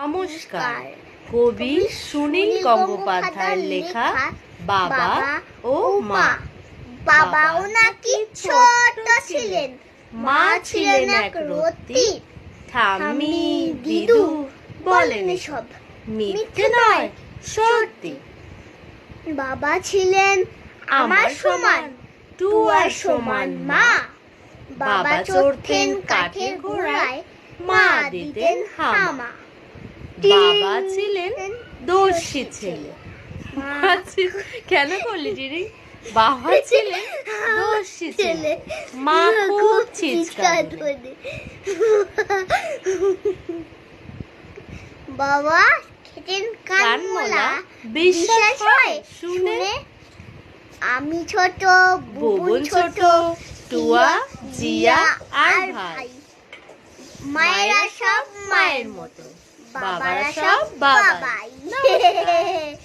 নমস্কার। কবি সুনীল গঙ্গোপাধ্যায়ের লেখা বাবা ও মা। বাবাও নাকি ছোট ছিলেন? মা ছিলেন এক রত্তি ঠাম্মি দিদু বলেন সব মিথ্যে নয় সত্যি। বাবা ছিলেন আমার সমান টুয়ার সমান মা। বাবা চড়তেন কাঠের ঘোড়ায় মা দিতেন হামা। বাবা ছিলেন দর্শী ছেলে। কেন করলি দিদি বাবা ছিলেন দর্শী ছেলে। মা খুব চিৎকার। বাবা খেতেন কানমোলা বিশ্বাস হয়? শুনে? আমি ছোট বুবুন ছোট টুয়া জিয়া আর ভাই। মায়েরা সব মায়ের মতো। Baba Shop Baba. Baba.